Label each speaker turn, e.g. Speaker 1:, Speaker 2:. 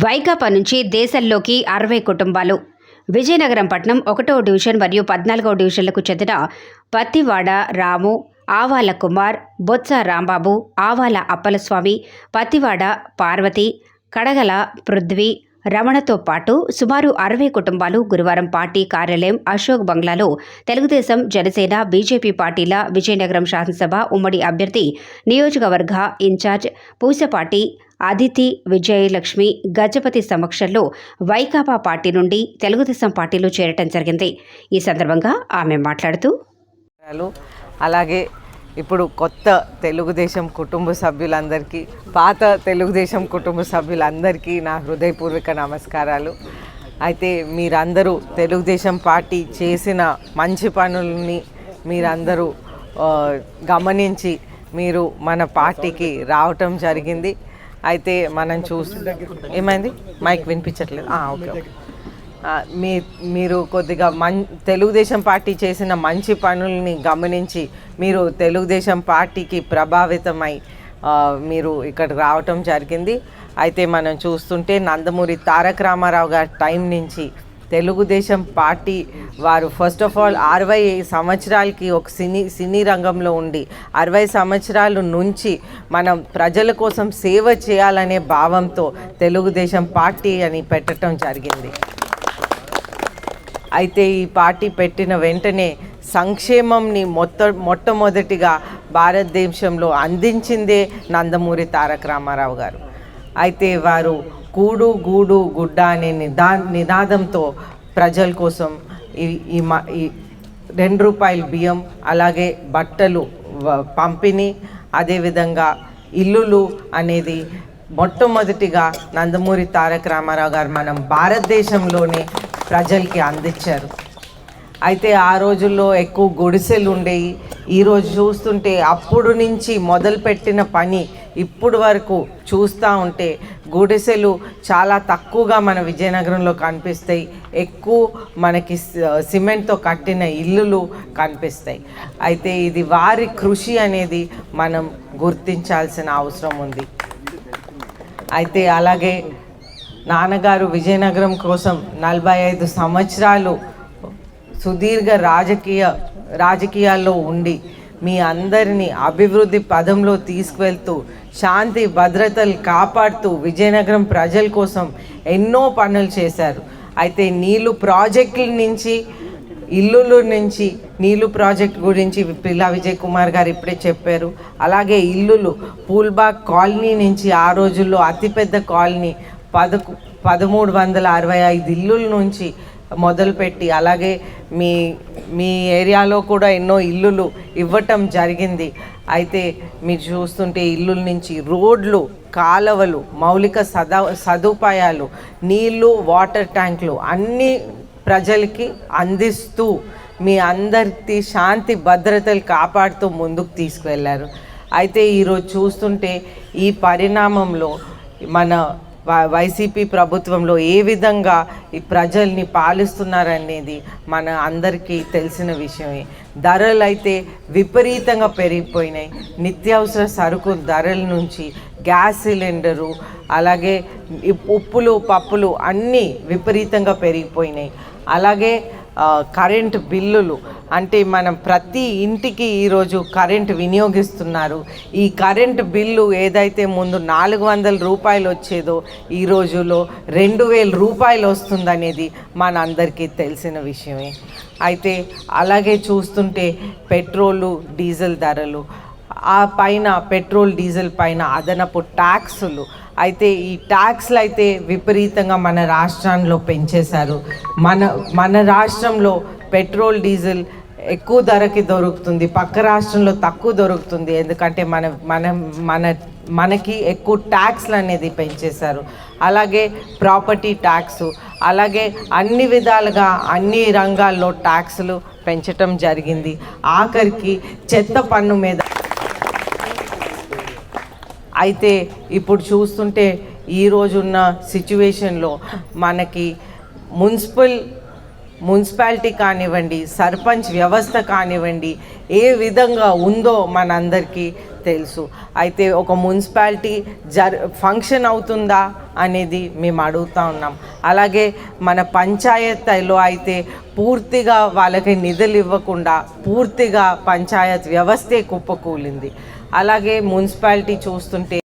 Speaker 1: వైకాపా నుంచి దేశంలోకి అరవై కుటుంబాలు. విజయనగరం పట్నం ఒకటో డివిజన్ మరియు పద్నాలుగో డివిజన్లకు చెందిన పత్తివాడ రాము ఆవాల కుమార్ బొత్స రాంబాబు ఆవాల అప్పలస్వామి పత్తివాడ పార్వతి కడగల పృథ్వీ రమణతో పాటు సుమారు అరవై కుటుంబాలు గురువారం పార్టీ కార్యాలయం అశోక్ బంగ్లాలో తెలుగుదేశం జనసేన బీజేపీ పార్టీల విజయనగరం శాసనసభ ఉమ్మడి అభ్యర్థి నియోజకవర్గ ఇన్ఛార్జ్ పూసపాటి అదితి విజయలక్ష్మి గజపతి సమక్షంలో వైకాపా పార్టీ నుండి తెలుగుదేశం పార్టీలో చేరటం జరిగింది. ఈ సందర్భంగా ఆమె మాట్లాడుతూ
Speaker 2: అలాగే ఇప్పుడు కొత్త తెలుగుదేశం కుటుంబ సభ్యులందరికీ పాత తెలుగుదేశం కుటుంబ సభ్యులందరికీ నా హృదయపూర్వక నమస్కారాలు. అయితే మీరందరూ తెలుగుదేశం పార్టీ చేసిన మంచి పనుల్ని మీరందరూ గమనించి మీరు మన పార్టీకి రావటం జరిగింది. అయితే మనం చూసి ఏమైంది? మైక్ వినిపించట్లేదు. Okay okay. మీ మీరు కొద్దిగా మం తెలుగుదేశం పార్టీ చేసిన మంచి పనుల్ని గమనించి మీరు తెలుగుదేశం పార్టీకి ప్రభావితమై మీరు ఇక్కడ రావటం జరిగింది. అయితే మనం చూస్తుంటే నందమూరి తారక రామారావు గారి టైం నుంచి తెలుగుదేశం పార్టీ వారు ఫస్ట్ ఆఫ్ ఆల్ అరవై సంవత్సరాలకి ఒక సినీ సినీ రంగంలో ఉండి అరవై సంవత్సరాల నుంచి మనం ప్రజల కోసం సేవ చేయాలనే భావంతో తెలుగుదేశం పార్టీ అని పెట్టడం జరిగింది. అయితే ఈ పార్టీ పెట్టిన వెంటనే సంక్షేమంని మొత్త మొట్టమొదటిగా భారతదేశంలో అందించిందే నందమూరి తారక రామారావు గారు. అయితే వారు కూడు గూడు గుడ్డ అనే నిదా నినాదంతో ప్రజల కోసం ఈ ఈ మ- ఈ రెండు రూపాయల బియ్యం అలాగే బట్టలు పంపిణీ అదేవిధంగా ఇల్లులు అనేది మొట్టమొదటిగా నందమూరి తారక రామారావు గారు మనం భారతదేశంలోనే ప్రజలకి అందించారు. అయితే ఆ రోజుల్లో ఎక్కువ గుడిసెలు ఉండేవి ఈరోజు చూస్తుంటే అప్పుడు నుంచి మొదలుపెట్టిన పని ఇప్పుడు వరకు చూస్తూ ఉంటే గుడిసెలు చాలా తక్కువగా మన విజయనగరంలో కనిపిస్తాయి. ఎక్కువ మనకి సిమెంట్తో కట్టిన ఇల్లులు కనిపిస్తాయి. అయితే ఇది వారి కృషి అనేది మనం గుర్తించాల్సిన అవసరం ఉంది. అయితే అలాగే నాన్నగారు విజయనగరం కోసం నలభై ఐదు సంవత్సరాలు సుదీర్ఘ రాజకీయ రాజకీయాల్లో ఉండి మీ అందరినీ అభివృద్ధి పదంలో తీసుకువెళ్తూ శాంతి భద్రతలు కాపాడుతూ విజయనగరం ప్రజల కోసం ఎన్నో పనులు చేశారు. అయితే నీళ్ళు ప్రాజెక్టుల నుంచి ఇల్లుల నుంచి నీళ్ళు ప్రాజెక్ట్ గురించి పిల్లా విజయ్ కుమార్ గారు ఇప్పుడే చెప్పారు. అలాగే ఇల్లులు పూల్బాగ్ కాలనీ నుంచి ఆ రోజుల్లో అతిపెద్ద కాలనీ పదకు పదమూడు వందల అరవై ఐదు ఇల్లుల నుంచి మొదలుపెట్టి అలాగే మీ మీ ఏరియాలో కూడా ఎన్నో ఇల్లులు ఇవ్వటం జరిగింది. అయితే మీరు చూస్తుంటే ఇల్లుల నుంచి రోడ్లు కాలవలు మౌలిక సదా సదుపాయాలు నీళ్ళు వాటర్ ట్యాంకులు అన్నీ ప్రజలకి అందిస్తూ మీ అందరికీ శాంతి భద్రతలు కాపాడుతూ ముందుకు తీసుకువెళ్ళారు. అయితే ఈరోజు చూస్తుంటే ఈ పరిణామంలో మన వైసీపీ ప్రభుత్వంలో ఏ విధంగా ఈ ప్రజల్ని పాలిస్తున్నారనేది మన అందరికీ తెలిసిన విషయమే. ధరలు అయితే విపరీతంగా పెరిగిపోయినాయి. నిత్యావసర సరుకు ధరల నుంచి గ్యాస్ సిలిండరు అలాగే ఉప్పులు పప్పులు అన్నీ విపరీతంగా పెరిగిపోయినాయి. అలాగే కరెంట్ బిల్లులు. అంటే మనం ప్రతి ఇంటికి ఈరోజు కరెంట్ వినియోగిస్తున్నారు. ఈ కరెంట్ బిల్లు ఏదైతే ముందు నాలుగు వందల రూపాయలు వచ్చేదో ఈ రోజులో రెండు వేల రూపాయలు వస్తుందనేది మన అందరికీ తెలిసిన విషయమే. అయితే అలాగే చూస్తుంటే పెట్రోలు డీజిల్ ధరలు ఆ పైన పెట్రోల్ డీజిల్ పైన అదనపు ట్యాక్సులు. అయితే ఈ ట్యాక్స్లు అయితే విపరీతంగా మన రాష్ట్రంలో పెంచేశారు. మన మన రాష్ట్రంలో పెట్రోల్ డీజిల్ ఎక్కువ ధరకి దొరుకుతుంది. పక్క రాష్ట్రంలో తక్కువ దొరుకుతుంది. ఎందుకంటే మన మన మన మనకి ఎక్కువ ట్యాక్స్లు అనేది పెంచేశారు. అలాగే ప్రాపర్టీ ట్యాక్స్ అలాగే అన్ని విధాలుగా అన్ని రంగాల్లో ట్యాక్సులు పెంచటం జరిగింది. ఆఖరికి చెత్త పన్ను మీద అయితే ఇప్పుడు చూస్తుంటే ఈ రోజున్న సిచ్యువేషన్లో మనకి మున్సిపల్ మున్సిపాలిటీ కానివ్వండి సర్పంచ్ వ్యవస్థ కానివ్వండి ఏ విధంగా ఉందో మనందరికీ తెలుసు. అయితే ఒక మున్సిపాలిటీ జర్ ఫంక్షన్ అవుతుందా అనేది మేము అడుగుతా ఉన్నాం. అలాగే మన పంచాయతీలో అయితే పూర్తిగా వాళ్ళకి నిధులు ఇవ్వకుండా పూర్తిగా పంచాయత్ వ్యవస్థే కుప్పకూలింది. అలాగే మున్సిపాలిటీ చూస్తుంటే